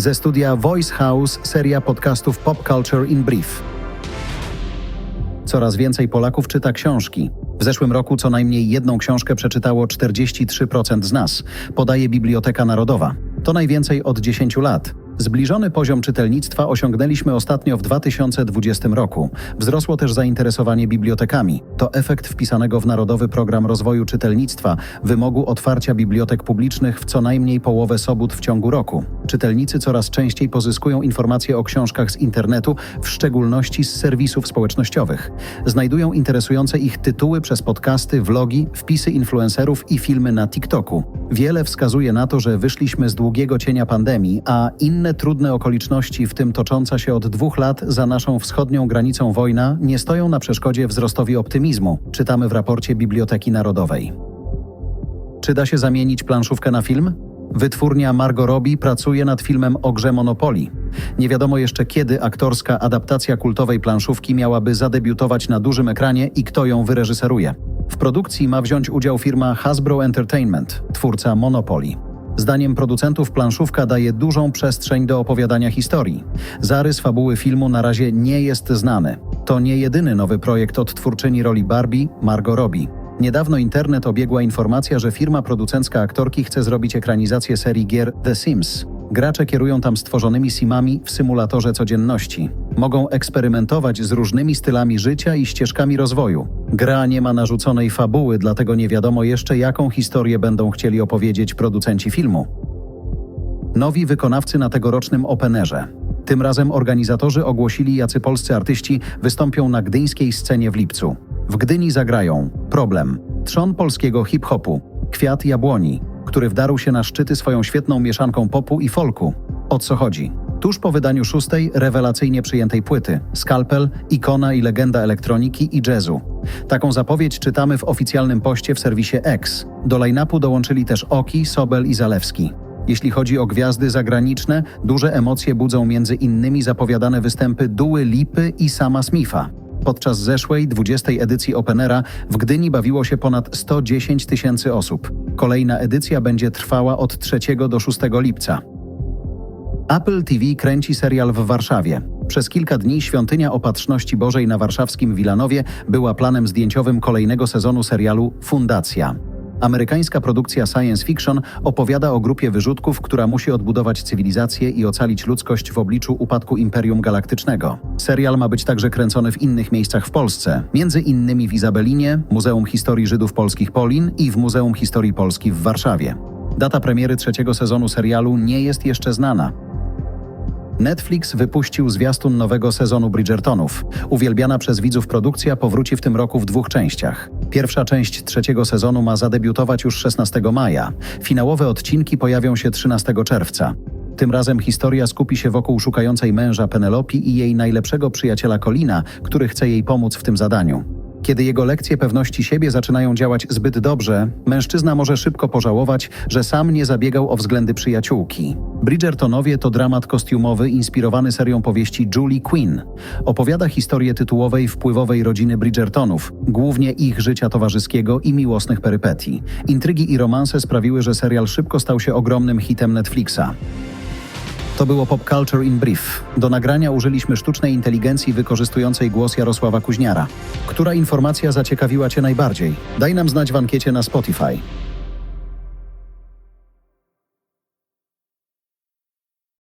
Ze studia Voice House seria podcastów Pop Culture in Brief. Coraz więcej Polaków czyta książki. W zeszłym roku co najmniej jedną książkę przeczytało 43% z nas, podaje Biblioteka Narodowa. To najwięcej od 10 lat. Zbliżony poziom czytelnictwa osiągnęliśmy ostatnio w 2020 roku. Wzrosło też zainteresowanie bibliotekami. To efekt wpisanego w Narodowy Program Rozwoju Czytelnictwa wymogu otwarcia bibliotek publicznych w co najmniej połowę sobót w ciągu roku. Czytelnicy coraz częściej pozyskują informacje o książkach z internetu, w szczególności z serwisów społecznościowych. Znajdują interesujące ich tytuły przez podcasty, vlogi, wpisy influencerów i filmy na TikToku. Wiele wskazuje na to, że wyszliśmy z długiego cienia pandemii, a inne trudne okoliczności, w tym tocząca się od dwóch lat za naszą wschodnią granicą wojna, nie stoją na przeszkodzie wzrostowi optymizmu, czytamy w raporcie Biblioteki Narodowej. Czy da się zamienić planszówkę na film? Wytwórnia Margot Robbie pracuje nad filmem o grze Monopoly. Nie wiadomo jeszcze kiedy aktorska adaptacja kultowej planszówki miałaby zadebiutować na dużym ekranie i kto ją wyreżyseruje. W produkcji ma wziąć udział firma Hasbro Entertainment, twórca Monopoly. Zdaniem producentów planszówka daje dużą przestrzeń do opowiadania historii. Zarys fabuły filmu na razie nie jest znany. To nie jedyny nowy projekt od twórczyni roli Barbie, Margot Robbie. Niedawno internet obiegła informacja, że firma producencka aktorki chce zrobić ekranizację serii gier The Sims. Gracze kierują tam stworzonymi simami w symulatorze codzienności. Mogą eksperymentować z różnymi stylami życia i ścieżkami rozwoju. Gra nie ma narzuconej fabuły, dlatego nie wiadomo jeszcze, jaką historię będą chcieli opowiedzieć producenci filmu. Nowi wykonawcy na tegorocznym Openerze. Tym razem organizatorzy ogłosili, jacy polscy artyści wystąpią na gdyńskiej scenie w lipcu. W Gdyni zagrają Problem, trzon polskiego hip-hopu, Kwiat Jabłoni, który wdarł się na szczyty swoją świetną mieszanką popu i folku. O co chodzi? Tuż po wydaniu szóstej, rewelacyjnie przyjętej płyty, Skalpel, ikona i legenda elektroniki i jazzu. Taką zapowiedź czytamy w oficjalnym poście w serwisie X. Do line-upu dołączyli też Oki, Sobel i Zalewski. Jeśli chodzi o gwiazdy zagraniczne, duże emocje budzą między innymi zapowiadane występy Duły Lipy i Sama Smitha. Podczas zeszłej, 20. edycji Openera w Gdyni bawiło się ponad 110 tysięcy osób. Kolejna edycja będzie trwała od 3 do 6 lipca. Apple TV kręci serial w Warszawie. Przez kilka dni Świątynia Opatrzności Bożej na warszawskim Wilanowie była planem zdjęciowym kolejnego sezonu serialu Fundacja. Amerykańska produkcja science fiction opowiada o grupie wyrzutków, która musi odbudować cywilizację i ocalić ludzkość w obliczu upadku Imperium Galaktycznego. Serial ma być także kręcony w innych miejscach w Polsce, między innymi w Izabelinie, Muzeum Historii Żydów Polskich Polin i w Muzeum Historii Polski w Warszawie. Data premiery trzeciego sezonu serialu nie jest jeszcze znana. Netflix wypuścił zwiastun nowego sezonu Bridgertonów. Uwielbiana przez widzów produkcja powróci w tym roku w dwóch częściach. Pierwsza część trzeciego sezonu ma zadebiutować już 16 maja. Finałowe odcinki pojawią się 13 czerwca. Tym razem historia skupi się wokół szukającej męża Penelope i jej najlepszego przyjaciela Colina, który chce jej pomóc w tym zadaniu. Kiedy jego lekcje pewności siebie zaczynają działać zbyt dobrze, mężczyzna może szybko pożałować, że sam nie zabiegał o względy przyjaciółki. Bridgertonowie to dramat kostiumowy inspirowany serią powieści Julie Quinn. Opowiada historię tytułowej wpływowej rodziny Bridgertonów, głównie ich życia towarzyskiego i miłosnych perypetii. Intrygi i romanse sprawiły, że serial szybko stał się ogromnym hitem Netflixa. To było Pop Culture in Brief. Do nagrania użyliśmy sztucznej inteligencji wykorzystującej głos Jarosława Kuźniara. Która informacja zaciekawiła Cię najbardziej? Daj nam znać w ankiecie na Spotify.